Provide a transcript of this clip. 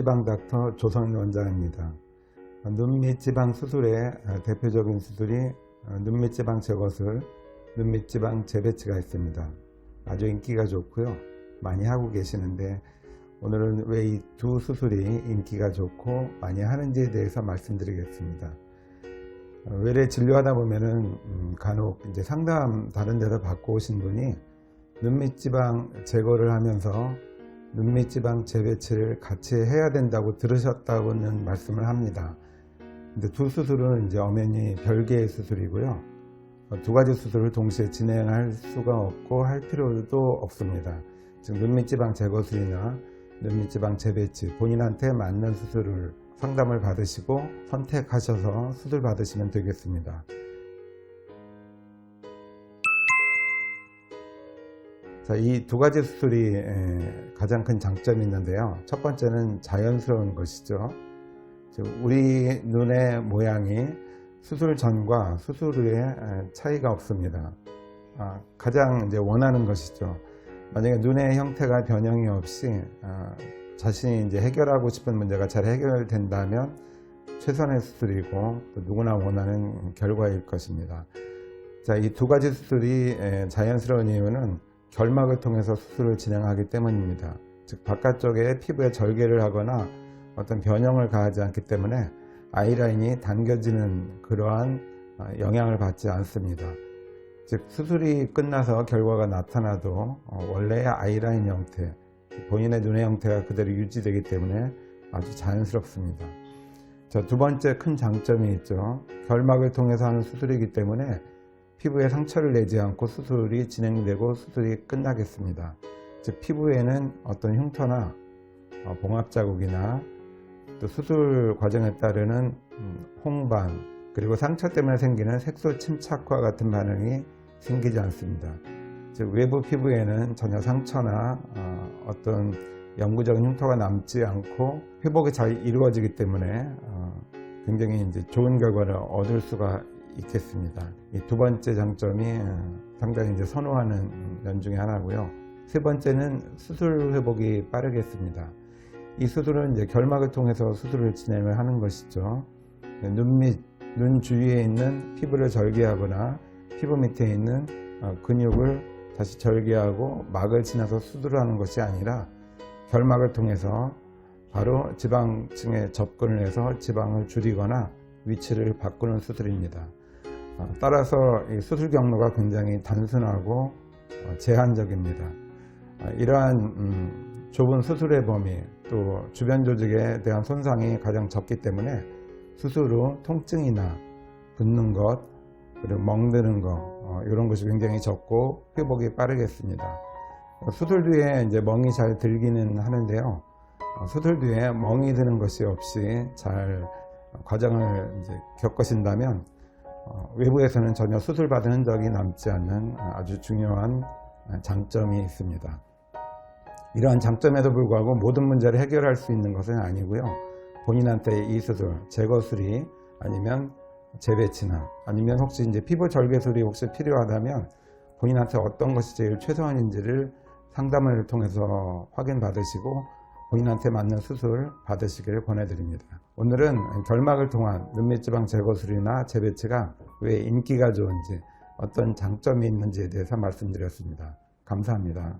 눈밑지방 닥터 조선 원장입니다. 눈 밑지방 수술의 대표적인 수술이 눈 밑지방 제거술, 눈 밑지방 재배치가 있습니다. 아주 인기가 좋고요. 많이 하고 계시는데 오늘은 왜 이 두 수술이 인기가 좋고 많이 하는지에 대해서 말씀드리겠습니다. 외래 진료하다 보면은 음, 간혹 이제 상담 다른 데서 받고 오신 분이 눈 밑지방 제거를 하면서 눈밑지방 재배치를 같이 해야 된다고 들으셨다고는 말씀을 합니다. 근데 두 수술은 이제 엄연히 별개의 수술이고요. 어, 두 가지 수술을 동시에 진행할 수가 없고 할 필요도 없습니다. 즉 눈밑지방 제거술이나 눈밑지방 재배치 본인한테 맞는 수술을 상담을 받으시고 선택하셔서 수술 받으시면 되겠습니다. 이 두 가지 수술이 에, 가장 큰 장점이 있는데요. 첫 번째는 자연스러운 것이죠. 즉, 우리 눈의 모양이 수술 전과 수술 후에 에, 차이가 없습니다. 아, 가장 이제 원하는 것이죠. 만약에 눈의 형태가 변형이 없이 아, 자신이 이제 해결하고 싶은 문제가 잘 해결된다면 최선의 수술이고 또 누구나 원하는 결과일 것입니다. 자, 이 두 가지 수술이 에, 자연스러운 이유는 결막을 통해서 수술을 진행하기 때문입니다. 즉 바깥쪽에 피부에 절개를 하거나 어떤 변형을 가하지 않기 때문에 아이라인이 당겨지는 그러한 어, 영향을 받지 않습니다. 즉 수술이 끝나서 결과가 나타나도 어, 원래의 아이라인 형태, 본인의 눈의 형태가 그대로 유지되기 때문에 아주 자연스럽습니다. 자, 두 번째 큰 장점이 있죠. 결막을 통해서 하는 수술이기 때문에 피부에 상처를 내지 않고 수술이 진행되고 수술이 끝나겠습니다. 즉 피부에는 어떤 흉터나 어, 봉합 자국이나 또 수술 과정에 따르는 음, 홍반 그리고 상처 때문에 생기는 색소 침착과 같은 반응이 생기지 않습니다. 즉 외부 피부에는 전혀 상처나 어, 떤 영구적인 흉터가 남지 않고 회복이 잘 이루어지기 때문에 어, 굉장히 이제 좋은 결과를 얻을 수가 있겠습니다. 이 두 번째 장점이 어, 상당히 이제 선호하는 면 중에 하나고요. 세 번째는 수술 회복이 빠르겠습니다. 이 수술은 이제 결막을 통해서 수술을 진행을 하는 것이죠. 눈 밑, 눈 주위에 있는 피부를 절개하거나 피부 밑에 있는 어, 근육을 다시 절개하고 막을 지나서 수술을 하는 것이 아니라 결막을 통해서 바로 지방층에 접근을 해서 지방을 줄이거나 위치를 바꾸는 수술입니다. 어, 따라서 이 수술 경로가 굉장히 단순하고 어, 제한적입니다. 어, 이러한 음, 좁은 수술의 범위 또 주변 조직에 대한 손상이 가장 적기 때문에 수술 후 통증이나 붓는 것 그리고 멍드는 것 이런 것이 굉장히 적고 회복이 빠르겠습니다. 수술 뒤에 이제 멍이 잘 들기는 하는데요. 수술 뒤에 멍이 드는 것이 없이 잘 과정을 겪으신다면 어, 외부에서는 전혀 수술 받은 흔적이 남지 않는 아주 중요한 장점이 있습니다. 이러한 장점에도 불구하고 모든 문제를 해결할 수 있는 것은 아니고요. 본인한테 이 수술, 제거술이 아니면 재배치나 아니면 혹시 이제 피부 절개술이 혹시 필요하다면 본인한테 어떤 것이 제일 최소한인지를 상담을 통해서 확인 받으시고 본인한테 맞는 수술 받으시기를 권해드립니다. 오늘은 결막을 통한 눈밑지방 제거술이나 재배치가 왜 인기가 좋은지 어떤 장점이 있는지에 대해서 말씀드렸습니다. 감사합니다.